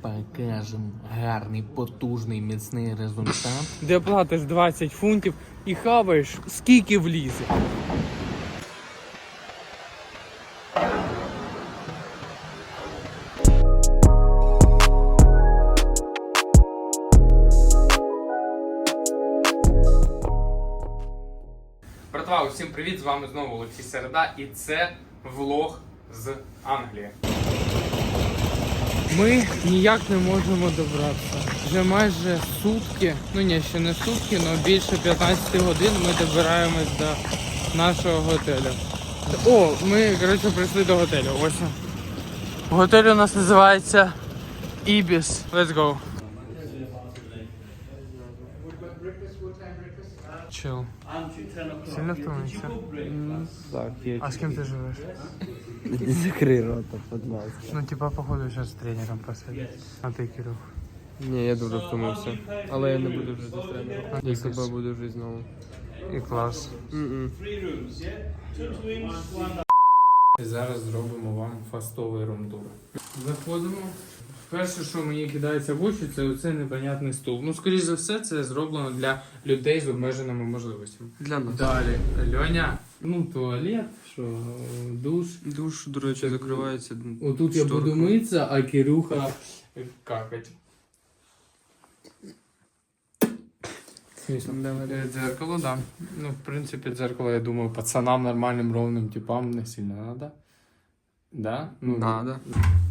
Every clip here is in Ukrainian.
Покажемо гарний, потужний, міцний результат. де платиш 20 фунтів і хаваєш скільки влізе. Братва, усім привіт! З вами знову Олексій Середа і це влог з Англії. Ми ніяк не можемо добратися. Вже майже сутки, ну ні, ще не сутки, але більше 15 годин ми добираємось до нашого готелю. О, ми, коротше, прийшли до готелю. Ось. Готель у нас називається Ibis. Let's go. Чил. Сильно втомився? Так, є. А з ким ти живеш? Закрий рота, будь ласка. Ну, типа, походу, зараз з тренером посидить. А ти, Кирюх? Ні, я дуже втомився. Але я не буду вже з тренером. Я з тобою буду жити знову. І клас. Зараз зробимо вам фастовий румтур. Заходимо. Перше, що мені кидається в очі, це оцей непонятний стул. Ну, скоріш за все, це зроблено для людей з обмеженими можливостями. Для нас. Далі, Льоня, ну, туалет, що душ. Душ, до речі, закривається. Отут я буду шторкою. митися, а Кирюха какать. Е, Дзеркало, да. Ну, в принципі, дзеркало, я думаю, пацанам нормальним, ровним типам не сильно надо. Да? Ну, Надо.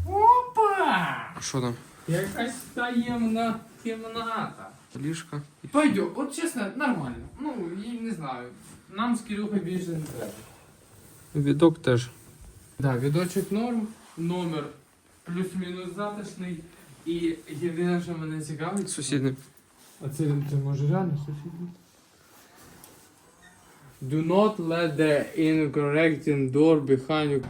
Опа! А що там? Якась таємна кімната. Ліжка. Пойдет, от чесно, нормально. Ну, я не знаю. Нам з Кирюхою більше не треба. Відок теж. Да, відочок норм, номер плюс-мінус затишний. І єдине, що мене цікавить, Сусідний. А це, це може реально сусідний? Do not let the incorrect door behind you.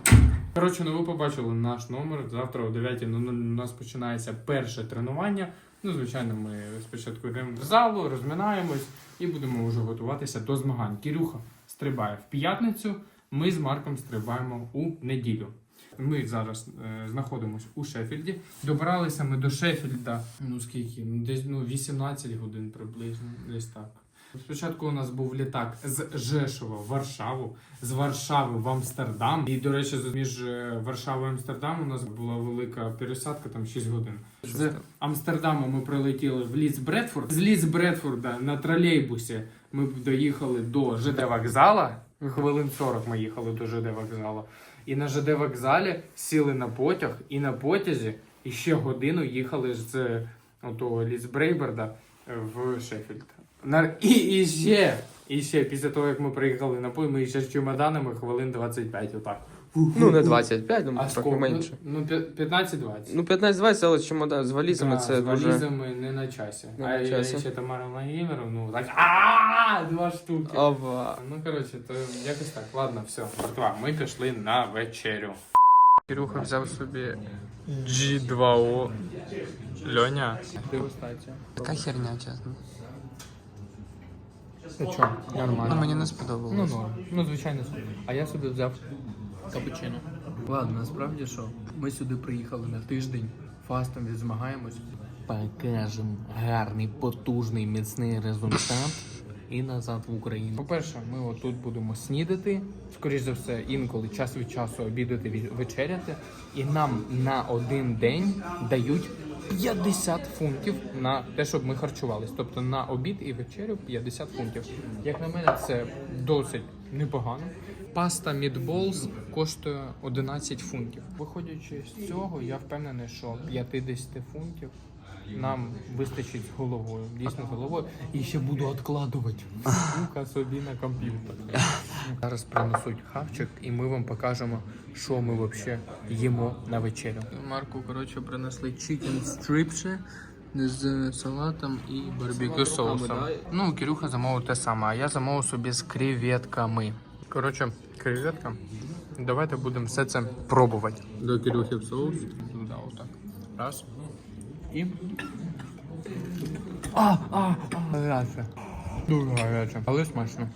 Коротше, ну ви побачили наш номер. Завтра о 9.00 у нас починається перше тренування. Ну, звичайно, ми спочатку йдемо в залу, розминаємось і будемо вже готуватися до змагань. Кірюха стрибає в п'ятницю, ми з Марком стрибаємо у неділю. Ми зараз е, знаходимося у Шеффільді. Добиралися ми до Шеффільда, ну скільки? Ну, десь ну, 18 годин приблизно, десь так. Спочатку у нас був літак з Жешова в Варшаву, з Варшави в Амстердам. І, до речі, між е, Варшавою і Амстердамом у нас була велика пересадка, там 6 годин. З Амстердаму ми прилетіли в Ліц Бредфорд. З Ліц Бредфорда на тролейбусі ми доїхали до ЖД вокзала. Хвилин 40 ми їхали до ЖД вокзалу. І на ЖД вокзалі сіли на потяг, і на потязі і ще годину їхали з отого Лісбрейберда в Шеффілд. І, і ще, і ще, після того, як ми приїхали на пой, ми ще з чемоданами хвилин 25, отак. Ну, не 25, ну А трохи сколько? менше. Ну, п'я- 15-20. Ну, 15-20, але чемодан, з валізами Да, це з дуже. валізами не на часі. Не а на я часі. ще Тамара Владимировна, ну так а два штуки. Ова. Ну, коротше, то якось так. Ладно, все. Братва, ми пішли на вечерю. Кирюха взяв собі G2O. Льоня. Така херня, чесно. Ну що, нормально. мені не сподобалось. Ну, норм. Ну, звичайно. А я собі взяв капучино. Ладно, насправді що, ми сюди приїхали на тиждень, фастом відзмагаємось. Покажемо гарний, потужний, міцний результат. І назад в Україну. По-перше, ми отут будемо снідати, скоріш за все, інколи час від часу обідати вечеряти. І нам на один день дають 50 фунтів на те, щоб ми харчувались. Тобто на обід і вечерю 50 фунтів. Як на мене, це досить непогано. Паста Meatballs коштує 11 фунтів. Виходячи з цього, я впевнений, що 50 фунтів нам вистачить з головою. Дійсно з головою. І ще буду відкладувати сука собі на комп'ютер. Зараз принесуть хавчик, і ми вам покажемо, що ми взагалі їмо на вечерю. Марку, коротше, принесли чикен стрипси з салатом і Барбекю соусом. Ну, Кирюха замовив те саме, а я замовив собі з креветками. Коротше, креветка. Давайте будемо все це пробувати. До Кирюхи в соус. Туди отак. Раз. І. А, а, а, гаряче. Дуже гаряче. Але смачно.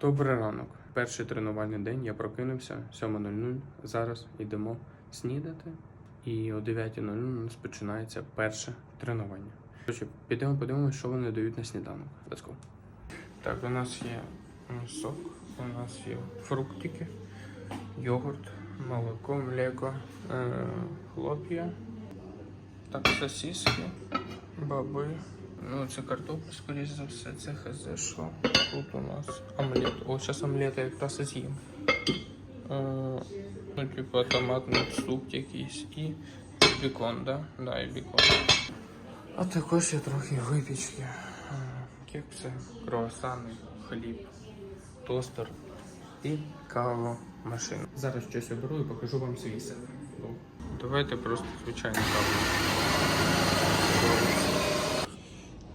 Добрий ранок. Перший тренувальний день я прокинувся 7.00. Зараз йдемо снідати І о 9.00 у нас починається перше тренування. Коротше, підемо подивимося, що вони дають на сніданок. Let's go. Так, у нас є сок, у нас є фруктики, йогурт, молоко, млеко, е, хлоп'я, так, сосиски, баби. Ну, це картопля, скоріш за все, це хз, що тут у нас омлет. О, зараз омлет я якраз і з'їм. Е, Ну, типа томатний суп якийсь і бікон, да? Да, і бікон. А також є трохи випічки. Е, Кекси, круасани, хліб, тостер і каву машину. Зараз щось оберу і покажу вам свій сет. Давайте просто звичайну каву.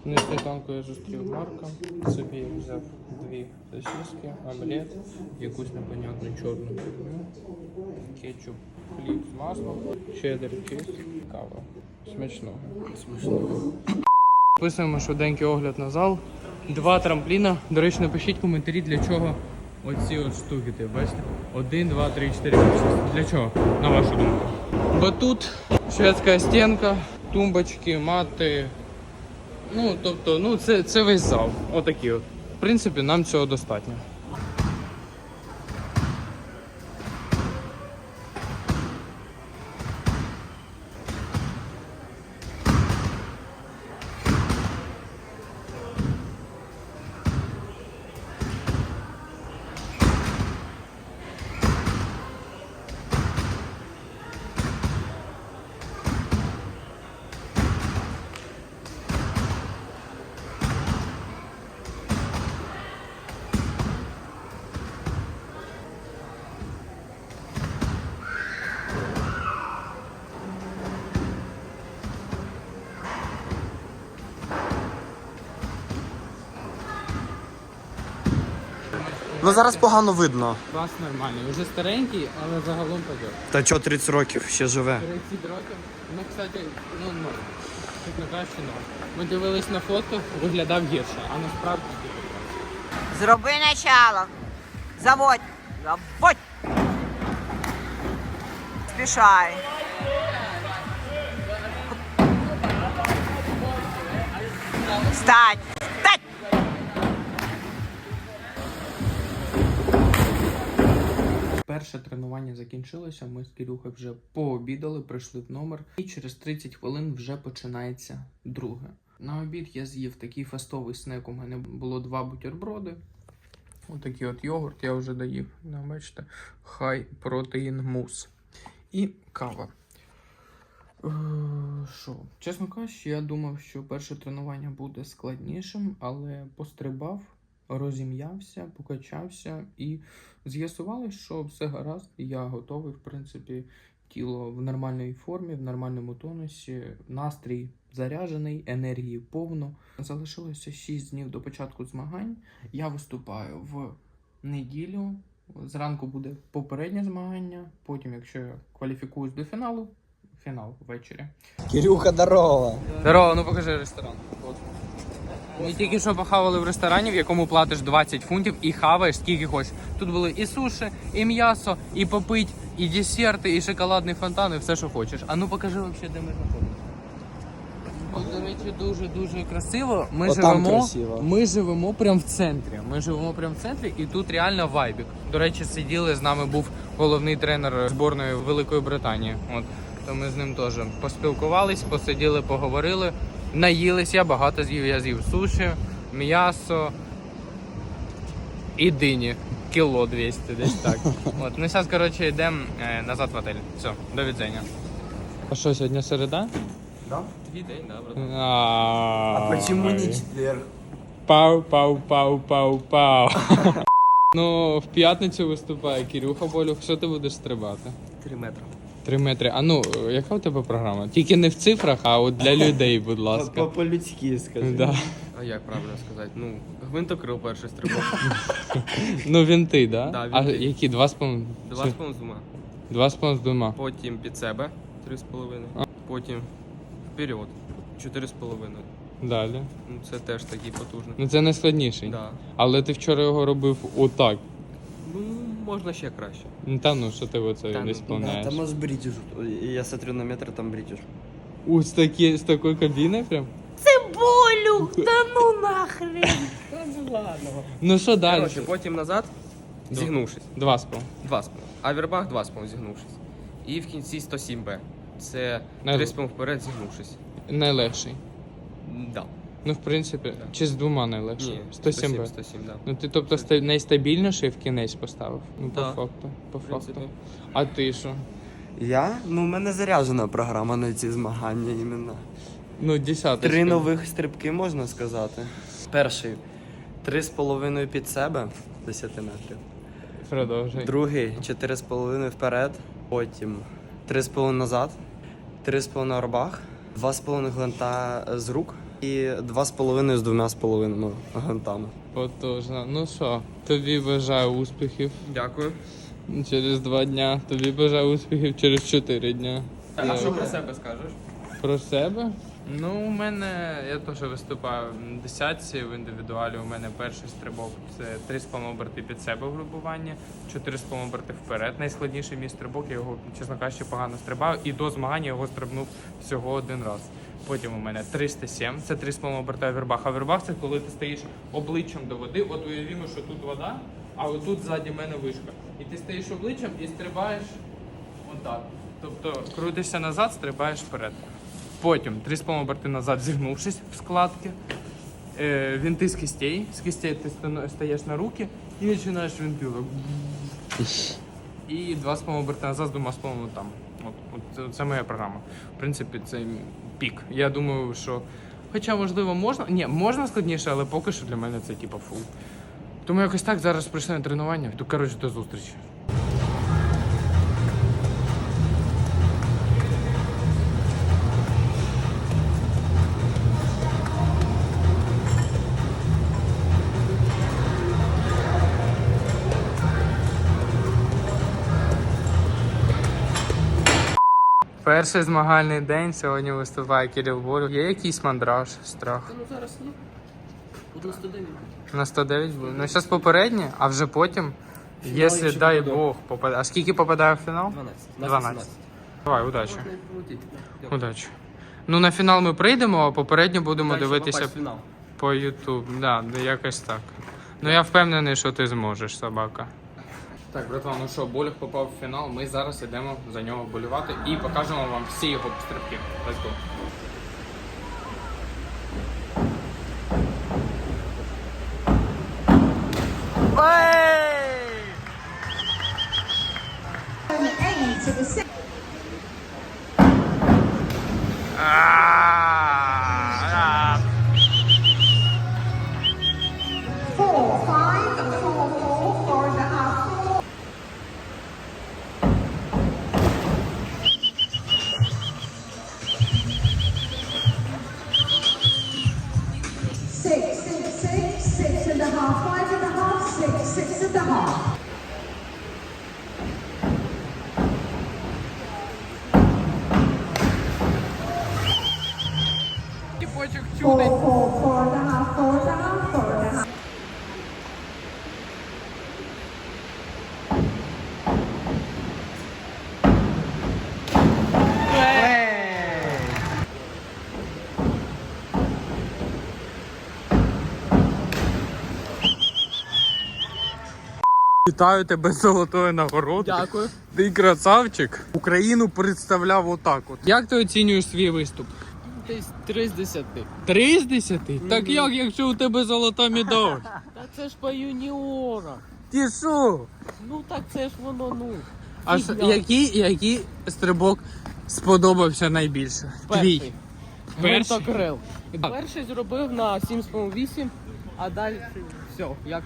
На сніданку я зустрів Марка. Собі я взяв дві сосиски, омлет, якусь непонятну чорну фігню, кетчуп, хліб з маслом, чеддер чіз, кава. Смачного. Смачного. Писуємо швиденький огляд на зал. Два трампліна. До речі, напишіть коментарі, для чого оці от штуки. Ти бачите? Один, два, три, чотири, шість. Для чого? На вашу думку? Бо тут шведська стінка, тумбочки, мати, Ну, тобто, ну це, це весь зал. Отакі от. В принципі, нам цього достатньо. Ну зараз погано видно. Клас нормальний. Вже старенький, але загалом пойде. Та чо 30 років ще живе. 30 років. Ну, кстати, ну норм. Тут не краще норм. Ми дивились на фото, виглядав гірше, а насправді Зроби начало. Заводь. Заводь. Спішай. Встань. Перше тренування закінчилося. Ми з Кирюхою вже пообідали, прийшли в номер, і через 30 хвилин вже починається друге. На обід я з'їв такий фастовий снек. У мене було два бутерброди. Отакий от йогурт я вже доїв. Ну, бачите, хай протеїн мус. І кава. Е, Що, чесно кажучи, я думав, що перше тренування буде складнішим, але пострибав, розім'явся, покачався і з'ясувалось, що все гаразд, я готовий, в принципі, тіло в нормальній формі, в нормальному тонусі, настрій заряджений, енергії повно. Залишилося 6 днів до початку змагань. Я виступаю в неділю. Зранку буде попереднє змагання. Потім, якщо я кваліфікуюсь до фіналу, фінал ввечері. Кирюха, здорово. Здорово, ну покажи ресторан. От. Ми тільки що похавали в ресторані, в якому платиш 20 фунтів і хаваєш скільки хочеш. Тут були і суші, і м'ясо, і попить, і десерти, і шоколадний фонтан, і все, що хочеш. А ну покажи взагалі, де ми знаходимося. Тут, до речі, дуже дуже красиво. Ми Отам живемо. красиво. Ми живемо прямо в центрі. Ми живемо прямо в центрі, і тут реально вайбік. До речі, сиділи з нами був головний тренер зборної Великої Британії. От то ми з ним теж поспілкувались, посиділи, поговорили, наїлись. Я багато з'їв. Я з'їв суші, м'ясо і дині. Кіло 200, десь так. От, ну зараз, коротше, йдемо е, назад в отель. Все, до відзення. А що, сьогодні середа? Да? Твій день, да, А почему не четверг? Пау, пау, пау, пау, пау. ну, в п'ятницю виступає Кирюха Болюх. Що ти будеш стрибати? Три метри. Три метри. А ну, яка у тебе програма? Тільки не в цифрах, а от для людей, будь ласка. По-людськи скажи. Да. А як правильно сказати? Ну, гвинтокрил перший стрибок. Ну, вінти, да? Да, А вінти. які? Два з половиною? Два з половиною зума. Два з половиною з двома. Потім під себе три з половиною. Потім вперед. Чотири з половиною. Далі. Ну це теж такий потужний. Ну це найскладніший. Да. Але ти вчора його робив отак. Ну, можна ще краще. Ну, Та ну, що ти оце Та ну, Да, ісполняєш? там у нас бритиш. Я смотрю на метр, там бритиш. У, з, такі, з такої кабіни прям? Болю, да ну нахрен. Ну що далі? Коротше, потім назад, зігнувшись. Два з пол. Два з половиною. А вербах два з зігнувшись. І в кінці 107Б. Це Не- три з половиною вперед зігнувшись. Найлегший. Да. Ну, в принципі, чи з двома найлегший? Ні, 107 б 107, да. Ну ти тобто ста- найстабільніший в кінець поставив? Ну, по Да. факту. По В факту. принципі. А ти що? Я? Ну, в мене заряджена програма на ці змагання іменно. Ну, десяточка. Три нових стрибки, можна сказати. Перший. Три з половиною під себе 10 метрів. Продовжуй. Другий чотири з половиною вперед. Потім три з половиною назад. Три з половиною рубах. Два з половиною гвинта з рук. І два з половиною з двома з половиною гвинтами. Потужно. Ну що, тобі бажаю успіхів Дякую. через два дня. Тобі бажаю успіхів через чотири дня. А що про себе скажеш? Про себе? Ну, у мене я теж виступаю в десятці в індивідуалі. У мене перший стрибок це 3,5 оберти під себе в групуванні, 4,5 оберти вперед. Найскладніший мій стрибок, я його, чесно кажучи, погано стрибаю. І до змагання його стрибнув всього один раз. Потім у мене 307, це 3,5 оберта вербах. А вербах це коли ти стоїш обличчям до води. От уявімо, що тут вода, а отут ззаді мене вишка. І ти стоїш обличчям і стрибаєш отак. Тобто крутишся назад, стрибаєш вперед. Потім 3,5 оберти назад, зігнувшись в складки. Е, вінти з кистей. З кистей ти стаєш на руки і починаєш вінти. так. І 2,5 оберти назад з двома там. От, от це моя програма. В принципі, це пік. Я думаю, що. Хоча, можливо, можна. Ні, можна складніше, але поки що для мене це типа фул. Тому якось так зараз прийшли на тренування. То коротше до зустрічі. Перший змагальний день сьогодні виступає Кирил Болюк. Є якийсь мандраж, страх? Ну зараз ні. От на 109. На 109 буде. Ну зараз попереднє, а вже потім, якщо якщо дай попаду. Бог попаде. А скільки попадає в фінал? 12. 12. Давай, удачі. Можна і. Удачі. Ну на фінал ми прийдемо, а попередньо будемо дивитися фінал. по YouTube. Да, да, якось так. Ну я впевнений, що ти зможеш, собака. Так, братва, ну що, Болюх попав в фінал. Ми зараз йдемо за нього болювати і покажемо вам всі його стрибки. Let's go. Вітаю тебе з золотою нагородою. Дякую. Ти красавчик. Україну представляв отак от. Як ти оцінюєш свій виступ? Десь 3 з 10. Три з десяти? Так як, якщо у тебе золота медаль? Та це ж по юніорах. Ти що? Ну так це ж воно, ну. А що, який, який стрибок сподобався найбільше? Твій. Перший? Гвинтокрил. Перший зробив на 7,8, а далі все, як,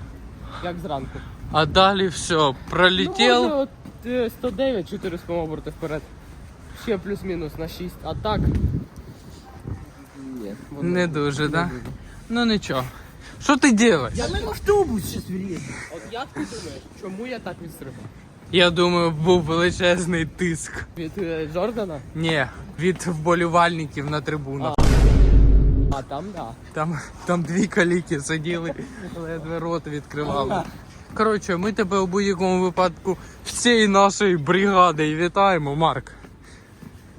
як зранку. А далі все, Ну, може, от, е, 109, 4 оберти вперед. Ще плюс-мінус на 6, а так. Ні, воно Не дуже, так? Ну нічого. Що ти робиш? Я на автобус зараз влізу. От як ти думаєш, чому я так відстрибав? Я думаю, був величезний тиск. Від е, Джордана? Ні, від вболівальників на трибунах. А там да. Там, там дві каліки сиділи, ледве рот відкривали. Коротше, ми тебе у будь-якому випадку всієї нашої бригади вітаємо, Марк.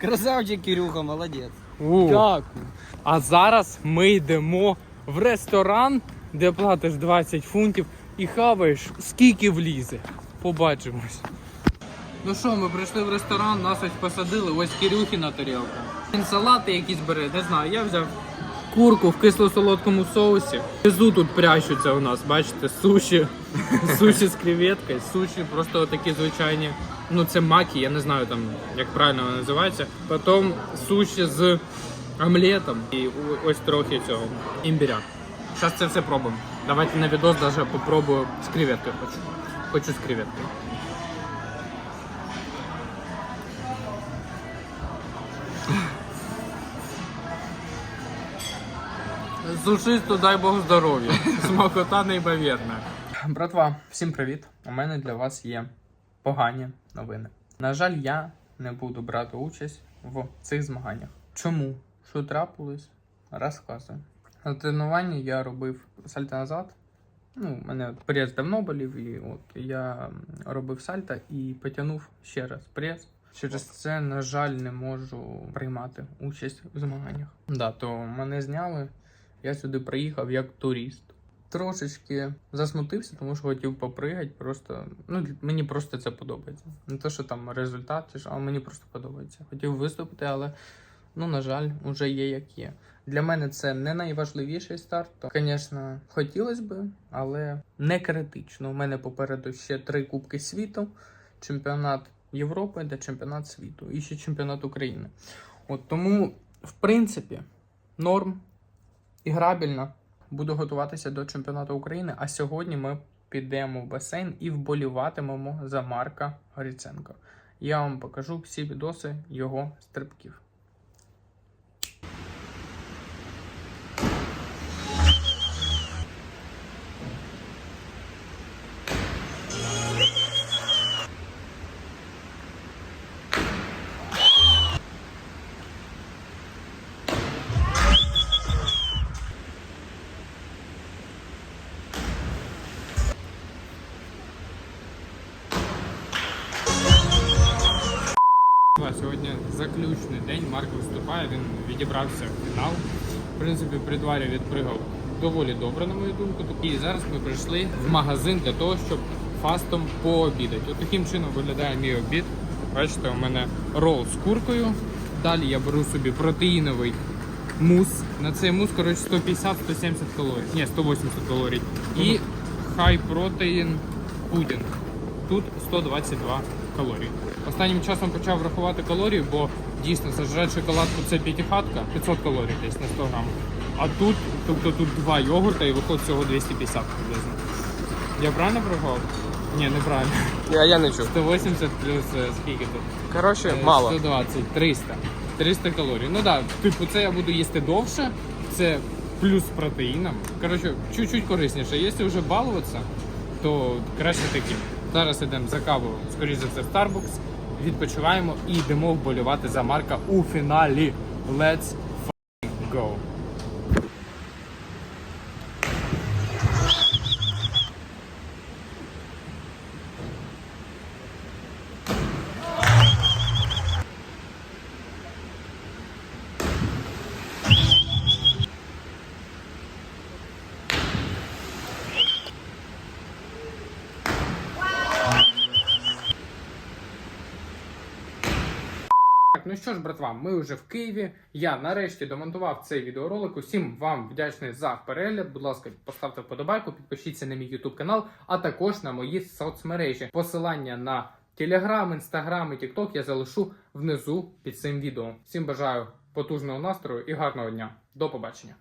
Красавчик, Кирюха, молодець. У. Дякую. А зараз ми йдемо в ресторан, де платиш 20 фунтів і хаваєш скільки влізе. Побачимось. Ну що, ми прийшли в ресторан, нас ось посадили, ось Кирюхіна тарілка. Він салати якісь бере, не знаю, я взяв курку в кисло-солодкому соусі. Внизу тут прящуться у нас, бачите, суші. Суші з креветкою, суші просто такі звичайні. Ну це макі, я не знаю там, як правильно воно називається. Потім суші з омлетом і ось трохи цього імбиря. Зараз це все пробуємо. Давайте на відос даже попробую з креветкою хочу. Хочу з креветкою. Сушисто, дай Бог здоров'я. Смакота неймовірна. Братва, всім привіт! У мене для вас є погані новини. На жаль, я не буду брати участь в цих змаганнях. Чому? Що трапилось? Розказую. На тренуванні я робив сальто назад. Ну, у мене прес давно болів, і от я робив сальто і потягнув ще раз прес. Через це, на жаль, не можу приймати участь в змаганнях. Да, то мене зняли. Я сюди приїхав як турист. Трошечки засмутився, тому що хотів попригати. Просто ну мені просто це подобається. Не те, що там результат, чи а мені просто подобається. Хотів виступити, але ну на жаль, вже є як є. Для мене це не найважливіший старт. То, звісно, хотілося б, але не критично. У мене попереду ще три кубки світу, чемпіонат Європи та чемпіонат світу, і ще чемпіонат України. От тому, в принципі, норм іграбельно. Буду готуватися до чемпіонату України. А сьогодні ми підемо в басейн і вболіватимемо за Марка Горіценко. Я вам покажу всі відоси його стрибків. Виступає, він відібрався в фінал. В принципі, при дворі відпригав доволі добре, на мою думку. І зараз ми прийшли в магазин для того, щоб фастом пообідати. От таким чином виглядає мій обід. Бачите, у мене рол з куркою. Далі я беру собі протеїновий мус. На цей мус, коротше, 150-170 калорій. Ні, 180 калорій. І хай протеїн пудінг. Тут 122 калорії. Останнім часом почав рахувати калорії, бо дійсно зажрати шоколадку це п'ятихатка, 500 калорій десь на 100 грам. А тут, тобто тут два йогурта і виходить всього 250 приблизно. Я правильно порахував? Ні, неправильно. Я, я не чув. 180 плюс е, скільки тут? Коротше, Е, мало. 120, 300. 300 калорій. Ну так, да, типу, це я буду їсти довше, це плюс протеїном. Коротше, чуть-чуть корисніше. Якщо вже балуватися, то краще таким. Зараз йдемо за кавою, скоріше за все, в Starbucks, відпочиваємо і йдемо вболівати за Марка у фіналі. Let's go! Так, ну що ж, братва, ми вже в Києві. Я нарешті домонтував цей відеоролик. Усім вам вдячний за перегляд. Будь ласка, поставте вподобайку, підпишіться на мій YouTube канал, а також на мої соцмережі. Посилання на Телеграм, Інстаграм і Тікток я залишу внизу під цим відео. Всім бажаю потужного настрою і гарного дня. До побачення.